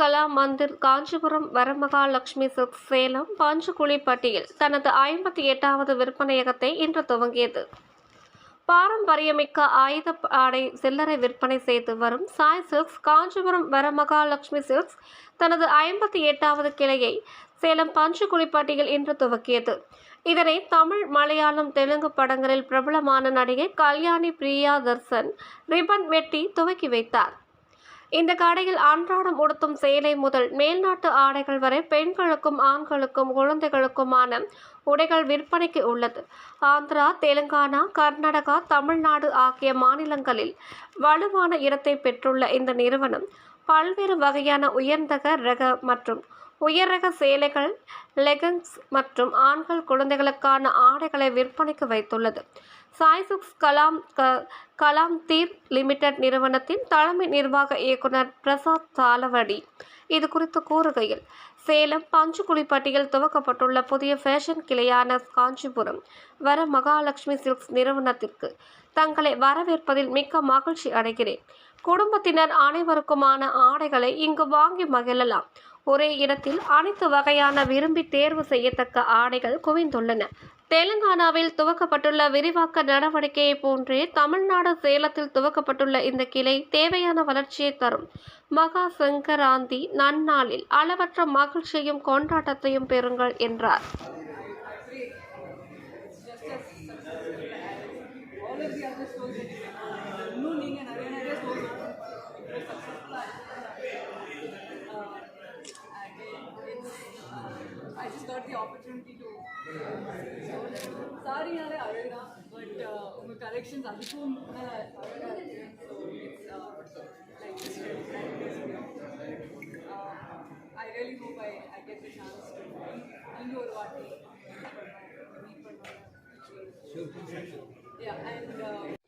கலா Mandir Kanchipuram Varamahalakshmi silks Salem பஞ்சுகுழிப்பட்டியில் தனது ஐம்பத்தி எட்டாவது விற்பனையகத்தை இன்று துவங்கியது. பாரம்பரியமிக்க ஆயுத ஆடை சில்லறை விற்பனை செய்து வரும் சாய் சில்க்ஸ் காஞ்சிபுரம் வரமகாலட்சுமி சில்க்ஸ் தனது ஐம்பத்தி எட்டாவது கிளையை சேலம் பஞ்சுகுழிப்பட்டியில் இன்று துவக்கியது. இதனை தமிழ் மலையாளம் தெலுங்கு படங்களில் பிரபலமான நடிகை கல்யாணி பிரியா தர்சன் ரிபன் வெட்டி துவக்கி வைத்தார். இந்த கடையில் அன்றாடம் உடுத்தும் சேலை முதல் மேல்நாட்டு ஆடைகள் வரை பெண்களுக்கும் ஆண்களுக்கும் குழந்தைகளுக்குமான உடைகள் விற்பனைக்கு உள்ளது. ஆந்திரா தெலுங்கானா கர்நாடகா தமிழ்நாடு ஆகிய மாநிலங்களில் வலுவான இடத்தை பெற்றுள்ள இந்த நிறுவனம் பல்வேறு வகையான உயர்ந்தக ரக மற்றும் உயர் ரக சேலைகள் லெகன்ஸ் மற்றும் ஆண்கள் குழந்தைகளுக்கான ஆடைகளை விற்பனைக்கு வைத்துள்ளது. சாய்சுக்ஸ் கலாம் க கலாம் தீர் லிமிடெட் நிறுவனத்தின் தலைமை நிர்வாக இயக்குனர் பிரசாத் தாலவடி இது குறித்து கூறுகையில் சேலம் பஞ்சுக்குழிப்பட்டியில் துவக்கப்பட்டுள்ள புதிய ஃபேஷன் கிளையான காஞ்சிபுரம் வர மகாலட்சுமி சில்க்ஸ் நிறுவனத்திற்கு தங்களை வரவேற்பதில் மிக்க மகிழ்ச்சி அடைகிறேன். குடும்பத்தினர் அனைவருக்குமான ஆடைகளை இங்கு வாங்கி மகிழலாம். ஒரே இடத்தில் அனைத்து வகையான விரும்பி தேர்வு செய்யத்தக்க ஆடைகள் குவிந்துள்ளன. தெலுங்கானாவில் துவக்கப்பட்டுள்ள விரிவாக்க நடவடிக்கையை போன்றே தமிழ்நாடு சேலத்தில் துவக்கப்பட்டுள்ள இந்த கிளை தேவையான வளர்ச்சியை தரும். மகா சங்கராந்தி நன்னாளில் அளவற்ற மகிழ்ச்சியும் கொண்டாட்டத்தையும் பெறுங்கள் என்றார். I just got the opportunity to சாரினாலே அழகுதான் பட் உங்க கலெக்ஷன்ஸ் அதுக்கும் மேல அழகா இருக்கு so it's like I really hope I I get the chance to நீங்க ஒரு வாட்டி மீட் பண்ணுவாங்க Yeah, and uh,